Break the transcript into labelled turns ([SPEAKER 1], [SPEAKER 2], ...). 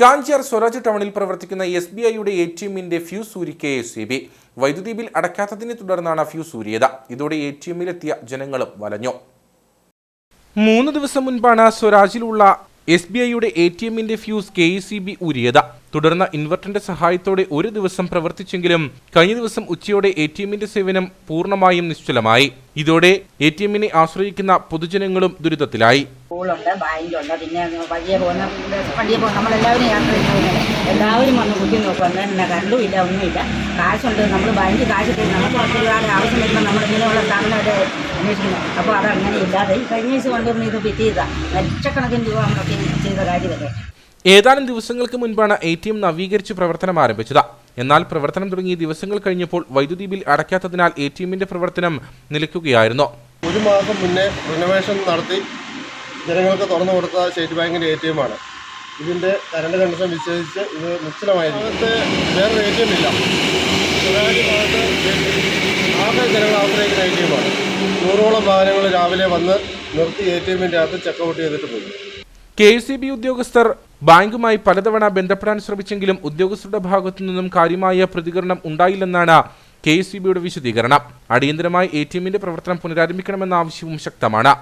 [SPEAKER 1] കാഞ്ചിയാർ സ്വരാജ് ടൗണിൽ പ്രവർത്തിക്കുന്ന S B ഐയുടെ എ ടി എമ്മിന്റെ ഫ്യൂസ് ഊരിക്കെ എസ് സി ബി. വൈദ്യുതി ബിൽ അടയ്ക്കാത്തതിനെ തുടർന്നാണ് ഫ്യൂസ് ഊരിയത്. ഇതോടെ എ ടി എമ്മിലെത്തിയ ജനങ്ങളും വലഞ്ഞു. മൂന്ന് ദിവസം മുൻപാണ് സ്വരാജിലുള്ള എസ് ബി ഐയുടെ എ ടി എമ്മിന്റെ fuse K E C B ഊരിയത്. തുടർന്ന് ഇൻവെർട്ടറിന്റെ സഹായത്തോടെ ഒരു ദിവസം പ്രവർത്തിച്ചെങ്കിലും കഴിഞ്ഞ ദിവസം ഉച്ചയോടെ എ ടി എമ്മിന്റെ സേവനം പൂർണമായും നിശ്ചലമായി. ഇതോടെ എ ടി എമ്മിനെ ആശ്രയിക്കുന്ന പൊതുജനങ്ങളും ദുരിതത്തിലായി.
[SPEAKER 2] സ്കൂളുണ്ട് ബാങ്കുണ്ട് പിന്നെ വഴിയെ പോകുന്ന വഴിയെ പോകുന്ന നമ്മളെല്ലാവരും യാത്ര ചെയ്യുന്നത് എല്ലാവരും വന്ന് കുത്തി നോക്കും. പിന്നെ കറണ്ടും ഇല്ല ഒന്നുമില്ല. കാശുണ്ട്. നമ്മൾ ബാങ്കിൽ കാശ് തരും നമുക്ക് ഒരുപാട് ആവശ്യം വരുമ്പോൾ നമ്മളിങ്ങനെയുള്ള സ്ഥാപനമായിട്ട് അന്വേഷിക്കുന്നത് അപ്പോൾ അതങ്ങനെ ഇല്ലാതെ ഈ കഴിഞ്ഞ ദിവസം കൊണ്ടുവന്ന് ഇത് ഫിറ്റ് ചെയ്ത ലക്ഷക്കണക്കിന് രൂപ നമ്മളൊക്കെ ചെയ്ത കാര്യമല്ലേ?
[SPEAKER 1] ഏതാനും ദിവസങ്ങൾക്ക് മുൻപാണ് എ ടി എം നവീകരിച്ച് പ്രവർത്തനം ആരംഭിച്ചത്. എന്നാൽ പ്രവർത്തനം തുടങ്ങിയ ദിവസങ്ങൾ കഴിഞ്ഞപ്പോൾ വൈദ്യുതി ബിൽ അടയ്ക്കാത്തതിനാൽ എ ടി എമ്മിന്റെ പ്രവർത്തനം നിലയ്ക്കുകയായിരുന്നു.
[SPEAKER 3] ഒരു മാസം മുന്നേ റിനോവേഷൻ നടത്തി. ജനങ്ങൾക്ക് തുറന്നു കൊടുത്ത സ്റ്റേറ്റ് ബാങ്കിന്റെ എ ടി എം ആണ്. ഇതിന്റെ കറണ്ട് കണ്ടീഷൻ വിശ്വസിച്ച് ഇത് നിശ്ചലമായിരിക്കും. അകത്ത് വേറൊരു എ ടി എം ഇല്ല. സ്വകാര്യ ഭാഗത്ത് ആകെ ജനങ്ങൾ ആശ്രയിക്കുന്ന എ ടി എം ആണ്. നൂറോളം വാഹനങ്ങൾ രാവിലെ വന്ന് നിർത്തി എ ടി എമ്മിന്റെ അകത്ത് ചെക്കൗട്ട് ചെയ്തിട്ട് പോകും.
[SPEAKER 1] കെ സി ബി ഉദ്യോഗസ്ഥർ ബാങ്കുമായി പലതവണ ബന്ധപ്പെടാൻ ശ്രമിച്ചെങ്കിലും ഉദ്യോഗസ്ഥരുടെ ഭാഗത്തു നിന്നും കാര്യമായ പ്രതികരണം ഉണ്ടായില്ലെന്നാണ് കെ എസ് വിശദീകരണം. അടിയന്തരമായി എ ടി എമ്മിന്റെ പ്രവർത്തനം പുനരാരംഭിക്കണമെന്ന ആവശ്യവും ശക്തമാണ്.